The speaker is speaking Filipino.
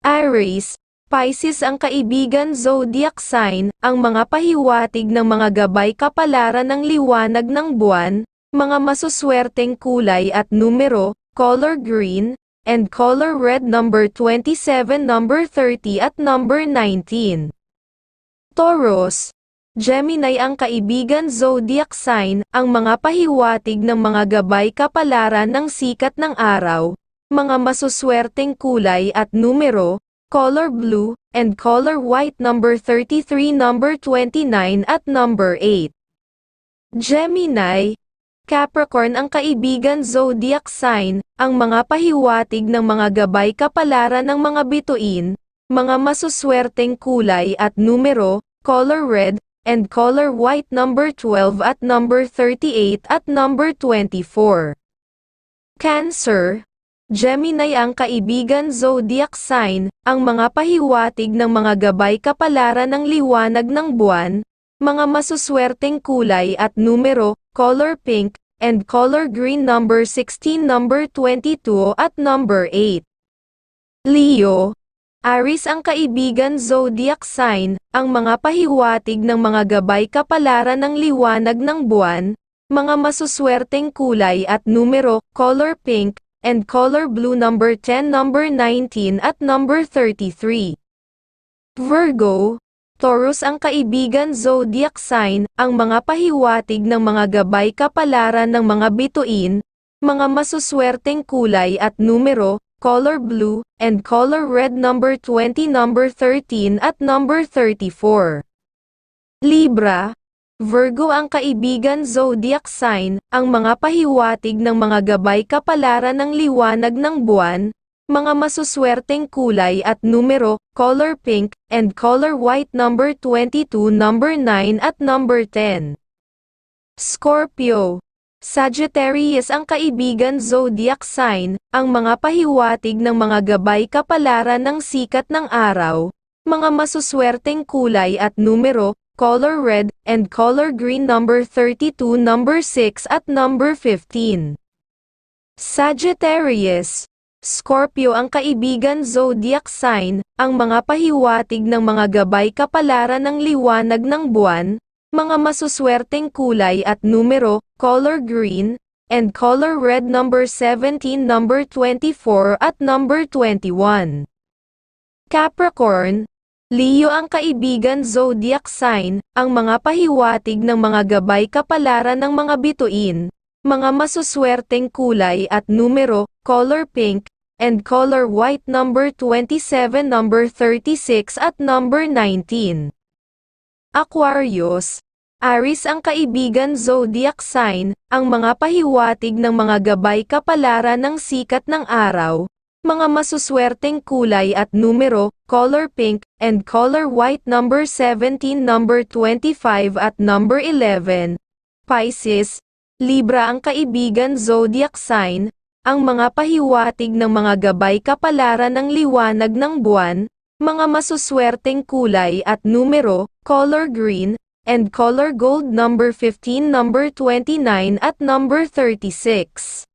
Aries, Pisces ang kaibigan zodiac sign, ang mga pahiwatig ng mga gabay kapalaran ng liwanag ng buwan, mga masuswerteng kulay at numero, color green, and color red number 27, number 30 at number 19. Taurus, Gemini ang kaibigan zodiac sign, ang mga pahiwatig ng mga gabay kapalaran ng sikat ng araw, mga masuswerteng kulay at numero, color blue, and color white number 33, number 29 at number 8. Gemini, Capricorn ang kaibigan zodiac sign, ang mga pahiwatig ng mga gabay kapalaran ng mga bituin, mga masuswerteng kulay at numero, color red, and color white number 12 at number 38 at number 24. Cancer, Gemini ang kaibigan zodiac sign, ang mga pahiwatig ng mga gabay kapalaran ng liwanag ng buwan, mga masuswerteng kulay at numero, color pink, and color green number 16 number 22 at number 8. Leo, Aries ang kaibigan zodiac sign, ang mga pahiwatig ng mga gabay kapalaran ng liwanag ng buwan, mga masuswerteng kulay at numero, color pink, and color blue number 10 number 19 at number 33. Virgo, Taurus ang kaibigan zodiac sign, ang mga pahiwatig ng mga gabay kapalaran ng mga bituin, mga masuswerteng kulay at numero, color blue, and color red number 20 number 13 at number 34. Libra, Virgo ang kaibigan zodiac sign, ang mga pahiwatig ng mga gabay kapalaran ng liwanag ng buwan, mga masuswerteng kulay at numero, color pink, and color white number 22 number 9 at number 10. Scorpio Sagittarius ang kaibigan zodiac sign, ang mga pahiwatig ng mga gabay kapalaran ng sikat ng araw, mga masuswerteng kulay at numero, color red, and color green number 32 number 6 at number 15. Sagittarius, Scorpio ang kaibigan zodiac sign, ang mga pahiwatig ng mga gabay kapalaran ng liwanag ng buwan, mga masuswerteng kulay at numero, color green, and color red number 17 number 24 at number 21. Capricorn, Leo ang kaibigan zodiac sign, ang mga pahiwatig ng mga gabay kapalaran ng mga bituin, mga masuswerteng kulay at numero, color pink, and color white number 27 number 36 at number 19. Aquarius, Aris ang kaibigan zodiac sign, ang mga pahiwatig ng mga gabay kapalaran ng sikat ng araw, mga masuswerteng kulay at numero, color pink, and color white number 17 number 25 at number 11. Pisces, Libra ang kaibigan zodiac sign, ang mga pahiwatig ng mga gabay kapalaran ng liwanag ng buwan, mga masuswerteng kulay at numero, color green, and color gold number 15 number 29 at number 36.